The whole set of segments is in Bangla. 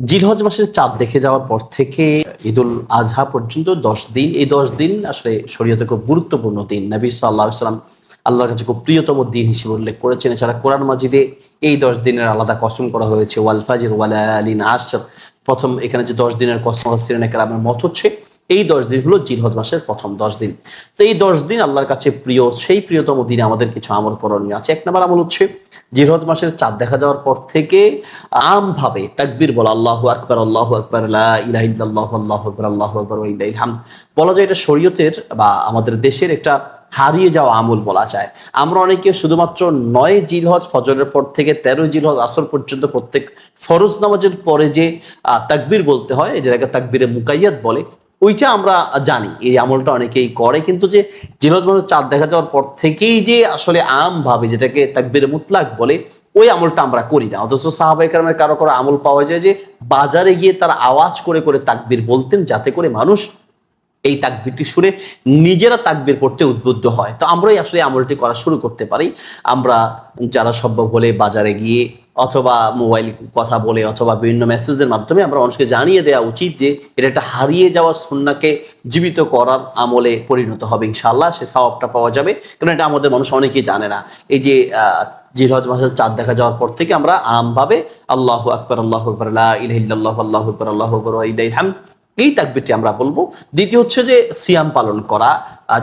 জিলহজ মাসের চাঁদ দেখে যাওয়ার পর থেকে ঈদুল আজহা পর্যন্ত দশ দিন, এই দশ দিন আসলে শরীয়তে খুব গুরুত্বপূর্ণ দিন। নবী সাল্লাহ সাল্লাম আল্লাহর কাছে খুব প্রিয়তম দিন হিসেবে উল্লেখ করেছেন। এছাড়া কোরআন মাজিদে এই দশ দিনের আলাদা কসম করা হয়েছে ওয়ালফাজির ওয়ালা আলিন প্রথম এখানে যে দশ দিনের কসম সিরেন একরামের মত হচ্ছে এই দশ দিন হলো জিলহজ মাসের প্রথম দশ দিন। তো এই দশ দিন আল্লাহর কাছে প্রিয়, সেই প্রিয়তম দিনে আমাদের কিছু আমল করণীয় আছে। এক নম্বর আমল হচ্ছে জিরহদ মাসের চাঁদ দেখা যাওয়ার পর থেকে আমভাবে তাকবীর বলা, আল্লাহ আকবর, আল্লাহ আকবার, লা ইলাহা ইল্লাল্লাহু, আল্লাহু আকবার আল্লাহু আকবার হামদ। বলা যায় এটা শরীয়তের বা আমাদের দেশের একটা হারিয়ে যাওয়া আমল বলা যায়। আমরা অনেকে শুধুমাত্র নয় জিলহজ ফজরের পর থেকে তেরো জিলহজ আসর পর্যন্ত প্রত্যেক ফরজ নামাজের পরে যে তাকবীর বলতে হয়, যেটাকে তাকবীরে মুকাইয়াত বলে ওইটা আমরা জানি, এই আমলটা অনেকেই করে। কিন্তু যে জিলহজ মাসের চাঁদ দেখা যাওয়ার পর থেকেই যে আসলে আম ভাবে, যেটাকে তাকবীরে মুতলাক বলে, ওই আমলটা আমরা করি না। অথচ সাহাবাই কারণে কারও কারও আমল পাওয়া যায় যে বাজারে গিয়ে তারা আওয়াজ করে করে তাকবীর বলতেন, যাতে করে মানুষ এই তাকবিরটি শুনে নিজেরা তাকবির পড়তে উদ্বুদ্ধ হয়। তো আমরাই আসলে আমলটি করা শুরু করতে পারি। আমরা যারা সম্ভব হলে বাজারে গিয়ে অথবা মোবাইল কথা বলে অথবা বিভিন্ন মেসেজের মাধ্যমে আমরা মানুষকে জানিয়ে দেওয়া উচিত যে এটা একটা হারিয়ে যাওয়া সুন্নাকে জীবিত করার আমলে পরিণত হবে ইনশাল্লাহ সে সওয়াবটা পাওয়া যাবে। কারণ এটা আমাদের মানুষ অনেকেই জানে না। এই যে মাসের চাঁদ দেখা যাওয়ার পর থেকে আমরা আমভাবে আল্লাহ আকবর আল্লাহ আকবর আল্লাহ আল্লাহ আকবর আল্লাহ আকবর এই তাকবিরটি আমরা বলব। দ্বিতীয় হচ্ছে যে সিয়াম পালন করা।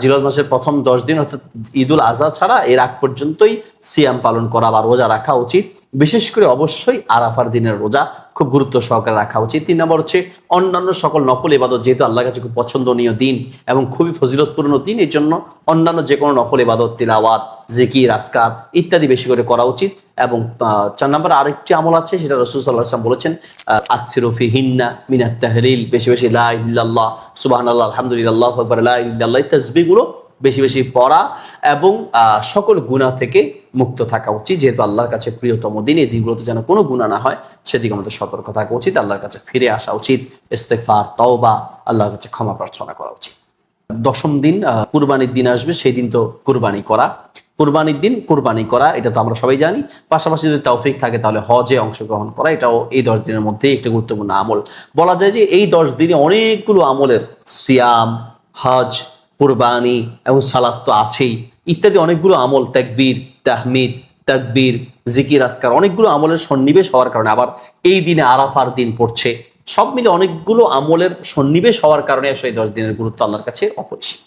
জিলহজ মাসের প্রথম দশ দিন অর্থাৎ ঈদুল আজহা ছাড়া এর আগ পর্যন্তই সিয়াম পালন করা বা রোজা রাখা উচিত। বিশেষ করে অবশ্যই আরাফার দিনের রোজা খুব গুরুত্ব সহকারে রাখা উচিত। তিন নম্বর হচ্ছে অন্যান্য সকল নফল ইবাদত যেহেতু আল্লাহর কাছে খুব পছন্দনীয় দিন এবং খুবই ফজিলতপূর্ণ দিন এই জন্য অন্যান্য যে কোনো নফল ইবাদত, তিলাওয়াত, জিকির আসকার ইত্যাদি বেশি করে করা উচিত এবং চার নম্বর আরেকটি আমল আছে, সেটা রসুল সাল্লাহ বলেছেন আকসিরফি হিন্না মিনাত বেশি বেশি লা ইল্লাল্লাহ সুবাহান আল্লাহ আলহামদুলিল্লাহ আকবার, লা ইল্লাল্লাহ, এই তাসবিহগুলো বেশি বেশি পড়া এবং সকল গুণা থেকে মুক্ত থাকা উচিত। যেহেতু আল্লাহর কাছে প্রিয়তম দিন, এই দিনগুলোতে যেন কোনো গুণা না হয়, সেদিকে আমাদের সতর্ক থাকা উচিত, আল্লাহর কাছে ফিরে আসা উচিত ইস্তেফার তওবা, আল্লাহর কাছে ক্ষমা প্রার্থনা করা উচিত। দশম দিন কুরবানির দিন আসবে, সেই দিন তো কুরবানি করা। কুরবানির দিন, কুরবানি করা, এটা তো আমরা সবাই জানি। পাশাপাশি যদি তৌফিক থাকে, তাহলে হজে অংশগ্রহণ করা, এটাও এই দশ দিনের মধ্যে একটি গুরুত্বপূর্ণ আমল। বলা যায় যে এই দশ দিনে অনেকগুলো আমলের সিয়াম, হজ কুরবানি এবং সালাত তো আছেই। ইত্যাদি অনেকগুলো আমল, তাকবীর, তাহমিদ, তাকবীর, জিকির আসকার অনেকগুলো আমলের সন্নিবেশ হওয়ার কারণে, আবার এই দিনে আরাফার দিন পড়ছে। সব মিলে অনেকগুলো আমলের সন্নিবেশ হওয়ার কারণে আসলে দশ দিনের গুরুত্ব আল্লাহর কাছে অপরিসীম।